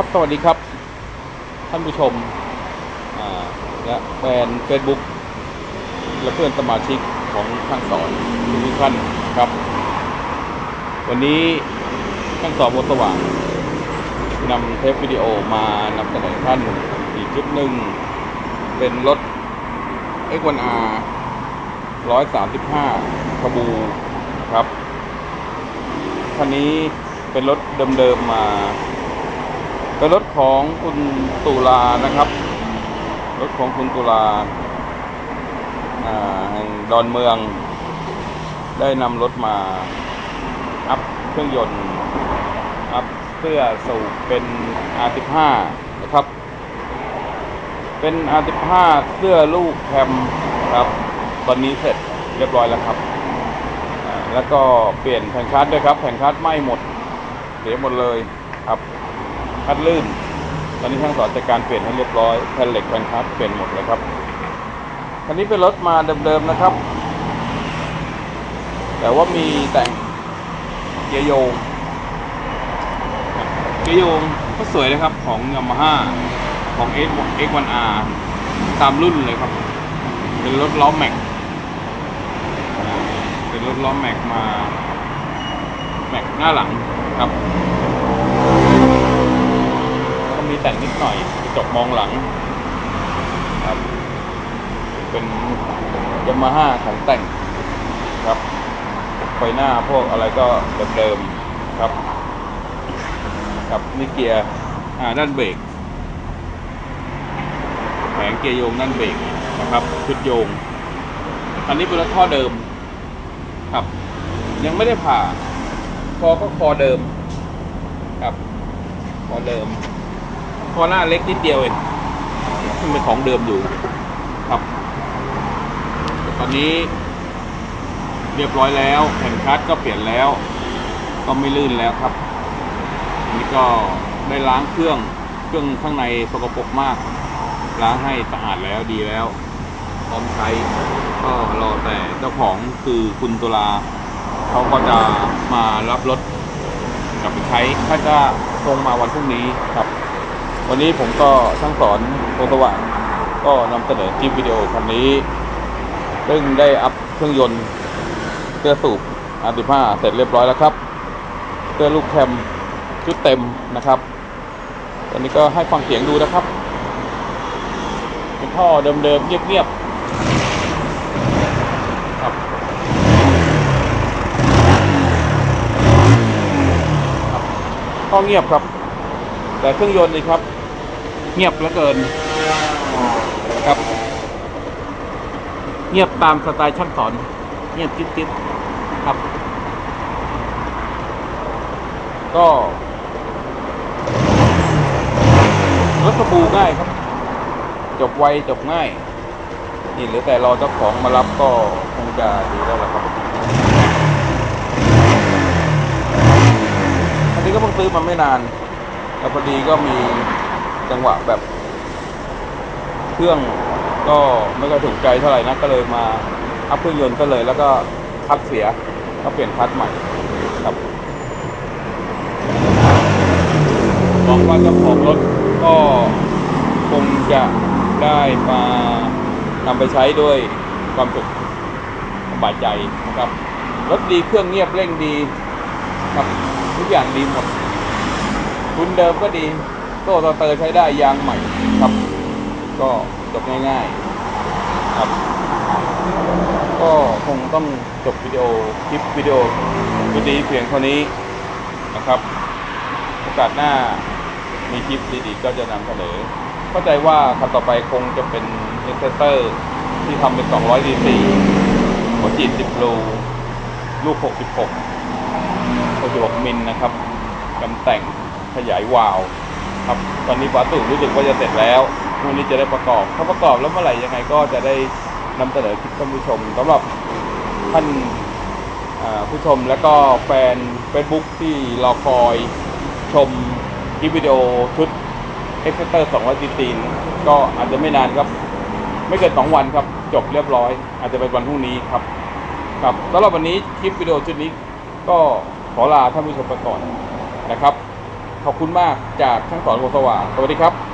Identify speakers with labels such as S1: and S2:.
S1: ครับ สวัสดีครับ ท่านผู้ชมและแฟนเฟซบุ๊กและเพื่อนสมาชิกของข้างสอนทุกท่านครับ วันนี้ข้างสอนบนสว่างนำเทปวิดีโอมานำเสนอท่านอีกคลิปหนึ่ง เป็นรถ X1R 135ขบูครับคันนี้เป็นรถเดิมๆมา เป็นรถของคุณตุลานะครับ รถของคุณตุลาแห่งดอนเมือง ได้นำรถมาอัพเครื่องยนต์ อัพเพื่อสู่เป็น R15 นะครับ เป็น R15 เสื้อลูกแคมครับ ตอนนี้เสร็จเรียบร้อยแล้วครับ แล้วก็เปลี่ยนแผ่นคัสด้วยครับ แผ่นคัสไหม้หมด เสียหมดเลยครับ คัดลื่น ตอนนี้ช่างสอนจัดการเปลี่ยนให้เรียบร้อยแผ่นเหล็กแผ่นคัดเปลี่ยนหมดเลยครับคันนี้เป็นรถมาเดิมๆนะครับ แต่ว่ามีแต่งเกียร์โยงเกียร์โยงก็สวยนะครับของยามาฮ่าของ X X1R ตามรุ่นเลยครับ เป็นรถล้อแม็กเป็นรถล้อแม็กมา แม็กหน้าหลังครับ แต่งนิดหน่อยกระจกมองหลังครับ เป็นยามาฮ่าของแต่งครับไฟหน้าพวกอะไรก็เดิมๆครับ ครับนี่เกียร์อ่าด้านเบรกแผงเกียร์โยงด้านเบรกนะครับชุดโยง อันนี้เป็นรถท่อเดิมครับ ยังไม่ได้ผ่าคอก็คอเดิมครับคอเดิม คอหน้าเล็กนิดเดียวเองมันเป็นของเดิมอยู่ครับตอนนี้เรียบร้อยแล้วแผ่นคัสก็เปลี่ยนแล้ว ก็ไม่ลื่นแล้วครับนนี้ก็ได้ล้างเครื่องเครื่องข้างในสกปรกมาก ล้างให้สะอาดแล้วดีแล้วพร้อมใช้ก็รอแต่เจ้าของคือคุณตุลาเขาก็จะมารับรถกลับไปใช้ถ้าจะตรงมาวันพรุ่งนี้ครับ วันนี้ผมก็ช่างสอนโตสว่างก็นำเสนอคลิปวิดีโอคันนี้ ซึ่งได้อัพเครื่องยนต์เสื้อสูบ R15 เสร็จเรียบร้อยแล้วครับเสื้อลูกแคมชุดเต็มนะครับ ตอนนี้ก็ให้ฟังเสียงดูนะครับ เป็นท่อเดิมๆเงียบๆครับก็เงียบครับ แต่เครื่องยนต์นี่ครับ เงียบเหลือเกินครับ เงียบตามสไตล์ช่างสอน เงียบจิ๊บๆครับ ก็รถสบูง่ายครับ จบไวจบง่าย นี่เหลือแต่รอเจ้าของมารับก็คงจะดีแล้วล่ะครับ อันนี้ก็เพิ่งซื้อมาไม่นานแล้วพอดีก็มี จังหวะแบบ เครื่องก็ไม่ค่อยถูกใจเท่าไหร่นะก็เลยมาอัพเครื่องยนต์ก็เลย แล้วก็คัดเสียก็เปลี่ยนคัดใหม่ครับหวังว่าเจ้าของรถก็คงจะได้มานำไปใช้ด้วยความสุขสบายใจนะครับรถดีเครื่องเงียบเร่งดีครับทุกอย่างดีหมดทุนเดิมก็ดี โซ่สเตอร์ใช้ได้ยางใหม่ครับ ก็จบง่ายๆครับ ก็คงต้องจบวิดีโอคลิปวิดีโอวิดีเพียงเท่านี้นะครับ โอกาสหน้ามีคลิปดีๆก็จะนำเสนอเข้าใจว่าคันต่อไปคงจะเป็นเอเซเตอร์ที่ทำเป็น 200 d c หัวจีด10รูลูก 66 66 มิลนะครับกำแต่งขยายวาล์ว ครับตอนนี้วาตุรู้สึกว่าจะเสร็จแล้วพรุ่งนี้จะได้ประกอบถ้าประกอบแล้วเมื่อไหร่ยังไงก็จะได้นำเสนอคลิปท่านผู้ชมสำหรับท่านผู้ชมและก็แฟน Facebook ที่รอคอยชมคลิปวิดีโอชุด e x c e t e r 200 cc ก็อาจจะไม่นานครับ ไม่เกิน2วันครับ จบเรียบร้อย อาจจะเป็นวันพรุ่งนี้ครับครับสำหรับวันนี้คลิปวิดีโอชุดนี้ก็ขอลาท่านผู้ชมไปก่อนนะครับ ขอบคุณมากจากช่างสอนโคสว่างสวัสดีครับ